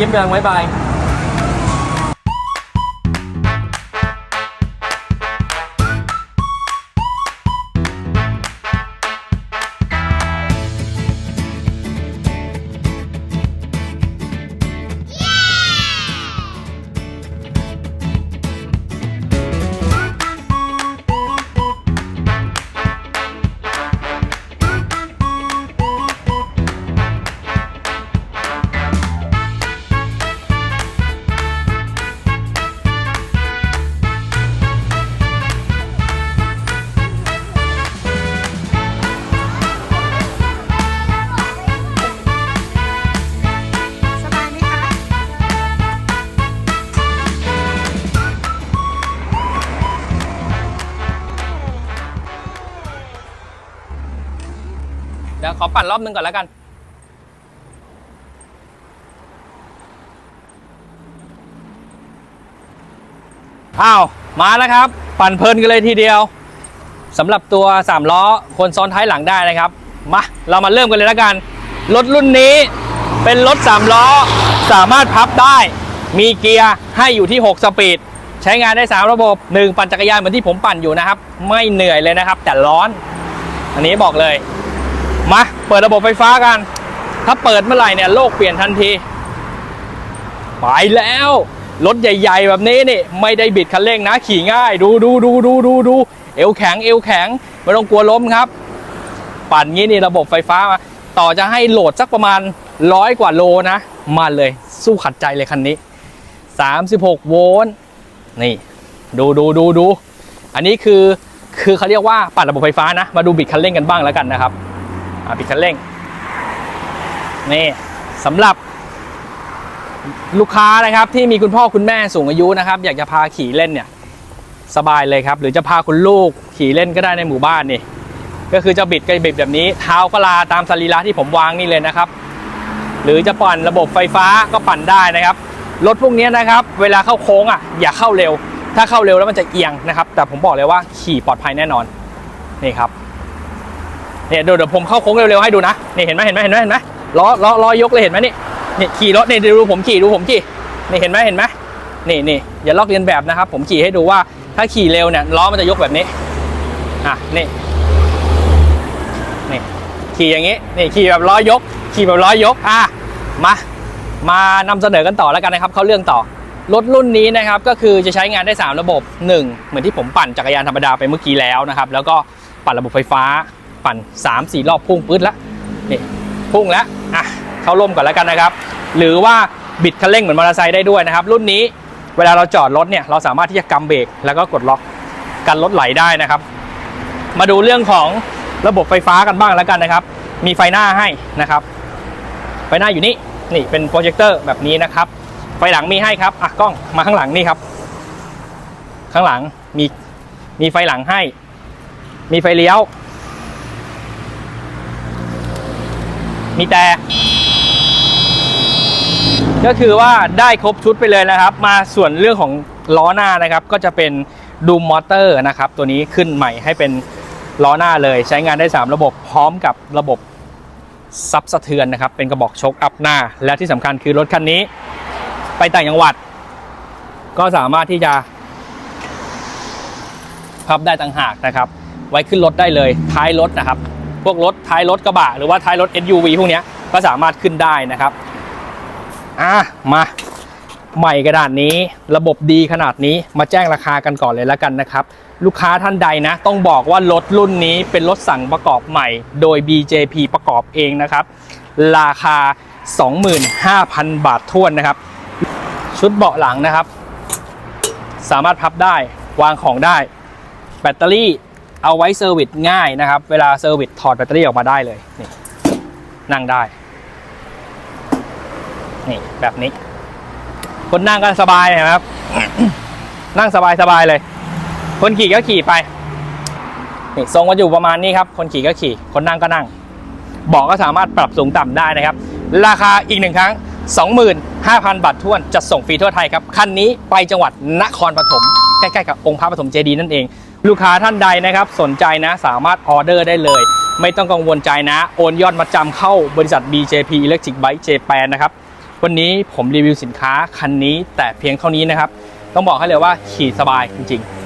ยิ้มยังบ๊ายบาย ดี๋ยวขอปั่นรอบนึงก่อนแล้วกัน อ้าว มาแล้วครับ ปั่นเพลินกันเลยทีเดียวสำหรับตัว 3 ล้อ คนซ้อนท้ายหลังได้นะครับ มา เรามาเริ่มกันเลยแล้วกัน รถรุ่นนี้เป็นรถ 3 ล้อ สามารถพับได้ มีเกียร์ให้อยู่ที่ 6 สปีด ใช้งานได้ 3 ระบบ 1 ปั่นจักรยานเหมือนที่ผมปั่นอยู่นะครับ ไม่เหนื่อยเลยนะครับ แต่ร้อน อันนี้บอกเลย มาเปิดระบบไฟฟ้ากัน ถ้าเปิดเมื่อไหร่เนี่ยโลกเปลี่ยนทันที ไปแล้ว รถใหญ่ ๆ แบบนี้นี่ ไม่ได้บิดคันเร่งนะ ขี่ง่าย ดูดูดูดูดูดูเอวแข็งเอวแข็ง ไม่ต้องกลัวล้มครับ ปั่นงี้นี่ระบบไฟฟ้ามา ต่อจะให้โหลดสักประมาณร้อยกว่าโลนะ มาเลยสู้ขัดใจเลยคันนี้ 36 โวลต์นี่ ดูดูดูดูอันนี้คือคือเขาเรียกว่าปั่นระบบไฟฟ้านะ มาดูบิดคันเร่งกันบ้างแล้วกันนะครับ อะบิดคันเร่ง นี่สำหรับลูกค้านะครับที่มีคุณพ่อคุณแม่สูงอายุนะครับ อยากจะพาขี่เล่นเนี่ยสบายเลยครับ หรือจะพาคุณลูกขี่เล่นก็ได้ในหมู่บ้านนี่ก็คือจะบิดก็บิดแบบนี้ เท้าก็ลาตามสรีระที่ผมวางนี่เลยนะครับ หรือจะปั่นระบบไฟฟ้าก็ปั่นได้นะครับรถพวกนี้นะครับ เวลาเข้าโค้งอะอย่าเข้าเร็ว ถ้าเข้าเร็วแล้วมันจะเอียงนะครับ แต่ผมบอกเลยว่าขี่ปลอดภัยแน่นอนนี่ครับ เนี่ยเดี๋ยวเดี๋ยวผมเข้าโค้งเร็วๆให้ดูนะนี่เห็นไหมเห็นไหมเห็นไหมเห็นไหมล้อล้อล้อยกเลยเห็นไหมนี่นี่ขี่รถนี่ดูผมขี่ดูผมขี่นี่เห็นไหมเห็นไหมนี่นี่อย่าลอกเลียนแบบนะครับ ผมขี่ให้ดูว่าถ้าขี่เร็วเนี่ยล้อมันจะยกแบบนี้อะนี่นี่ขี่อย่างนี้นี่ขี่แบบล้อยก ขี่แบบล้อยกอะมามานำเสนอกันต่อแล้วกันนะครับ เข้าเรื่องต่อรถรุ่นนี้นะครับก็คือจะใช้งานได้ 3 ระบบ 1 เหมือนที่ผมปั่นจักรยานธรรมดาไปเมื่อกี้แล้วนะครับ แล้วก็ปั่นระบบไฟฟ้า ปั่น 3 4 รอบพุ่งปื๊ดแล้วนี่พุ่งแล้วอะเข้าร่มก่อนแล้วกันนะครับ หรือว่าบิดคันเร่งเหมือนมอเตอร์ไซค์ได้ด้วยนะครับ รุ่นนี้เวลาเราจอดรถเนี่ยเราสามารถที่จะกำเบรกแล้วก็กดล็อกกันรถไหลได้นะครับ มาดูเรื่องของระบบไฟฟ้ากันบ้างแล้วกันนะครับ มีไฟหน้าให้นะครับ ไฟหน้าอยู่นี่นี่เป็นโปรเจคเตอร์แบบนี้นะครับ ไฟหลังมีให้ครับอะกล้องมาข้างหลังนี่ครับ ข้างหลังมีมีไฟหลังให้ มีไฟเลี้ยว มีแต่ ก็คือว่าได้ครบชุดไปเลยนะครับ มาส่วนเรื่องของล้อหน้านะครับ ก็จะเป็นดูมมอเตอร์นะครับ ตัวนี้ขึ้นใหม่ให้เป็นล้อหน้าเลย ใช้งานได้ 3 ระบบพร้อมกับระบบซับสะเทือนนะครับ เป็นกระบอกชกอัพหน้า และที่สำคัญคือรถคันนี้ ไปต่างจังหวัด ก็สามารถที่จะพับได้ต่างหากนะครับ ไว้ขึ้นรถได้เลยท้ายรถนะครับ พวกรถท้ายรถกระบะหรือว่าท้ายรถ SUV พวกนี้ก็สามารถขึ้นได้นะครับอะมาใหม่กระดาษนี้ระบบดีขนาดนี้มาแจ้งราคากันก่อนเลยแล้วกันนะครับ ลูกค้าท่านใดนะ ต้องบอกว่ารถรุ่นนี้เป็นรถสั่งประกอบใหม่ โดย BJP ประกอบเองนะครับ ราคา 25,000 บาทท้วนนะครับ ชุดเบาะหลังนะครับ สามารถพับได้วางของได้ แบตเตอรี่ เอาไว้เซอร์วิสง่ายนะครับ เวลาเซอร์วิสถอดแบตเตอรี่ออกมาได้เลยนี่นั่งได้ นี่แบบนี้ คนนั่งก็สบายนะครับ นั่งสบายสบายเลย คนขี่ก็ขี่ไปนี่ทรงก็อยู่ประมาณนี้ครับ คนขี่ก็ขี่ คนนั่งก็นั่งเบาะก็สามารถปรับสูงต่ำได้นะครับ ราคาอีกหนึ่งครั้ง 25,000 บาทท้วนจัดส่งฟรีทั่วไทยครับ คันนี้ไปจังหวัดนครปฐม ใกล้ๆกับองค์พระปฐมเจดีย์นั่นเอง ลูกค้าท่านใดนะครับสนใจนะสามารถออเดอร์ได้เลย ไม่ต้องกังวลใจนะ โอนยอดมาจำเข้าบริษัท BJP Electric Bike Japan นะครับวันนี้ผมรีวิวสินค้าคันนี้แต่เพียงเท่านี้นะครับ ต้องบอกให้เลยว่าขี่สบายจริงๆ